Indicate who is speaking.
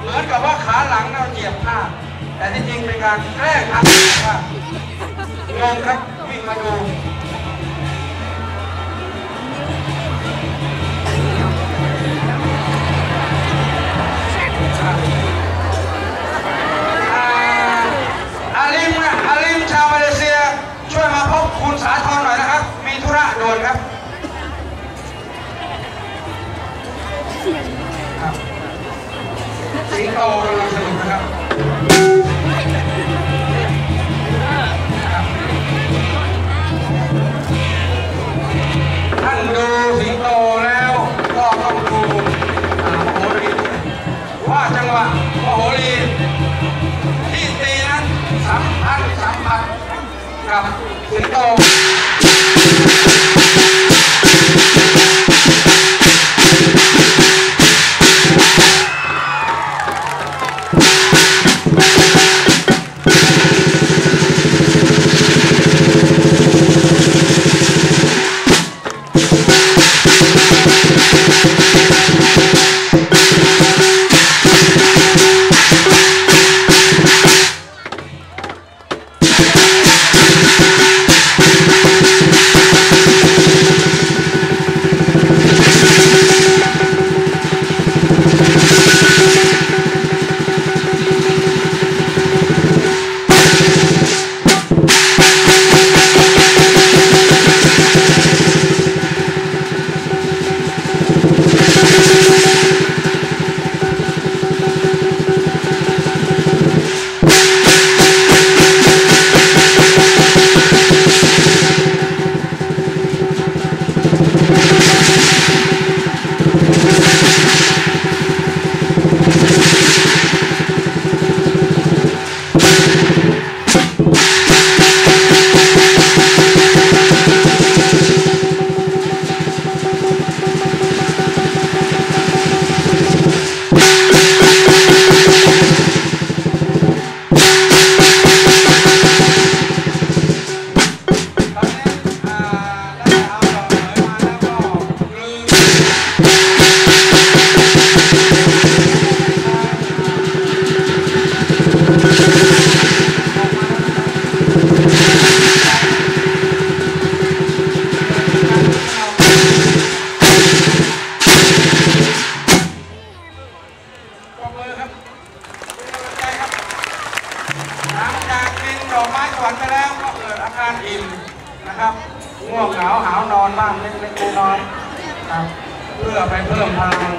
Speaker 1: เหมือนกับว่าขาหลังเราเหยียบผ้า แต่ที่จริงเป็นการแกล้งทำว่างงครับวิ่งมาดู โตกำลังสนุกนะครับท่านดูสิงโตแล้วก็ต้องดูอ่าโหรีว่าจังหวะโอ้โหรีที่ตีนั้นสัมพันธ์สัมพันธ์กับสิงโต หลังจากกินดอกไม้สวรรค์ไปแล้วก็เกิดอาการอิ่มนะครับง่วงเหงาหาวนอนบ้างเล็กๆน้อยๆครับเพื่อไปเพิ่มพลัง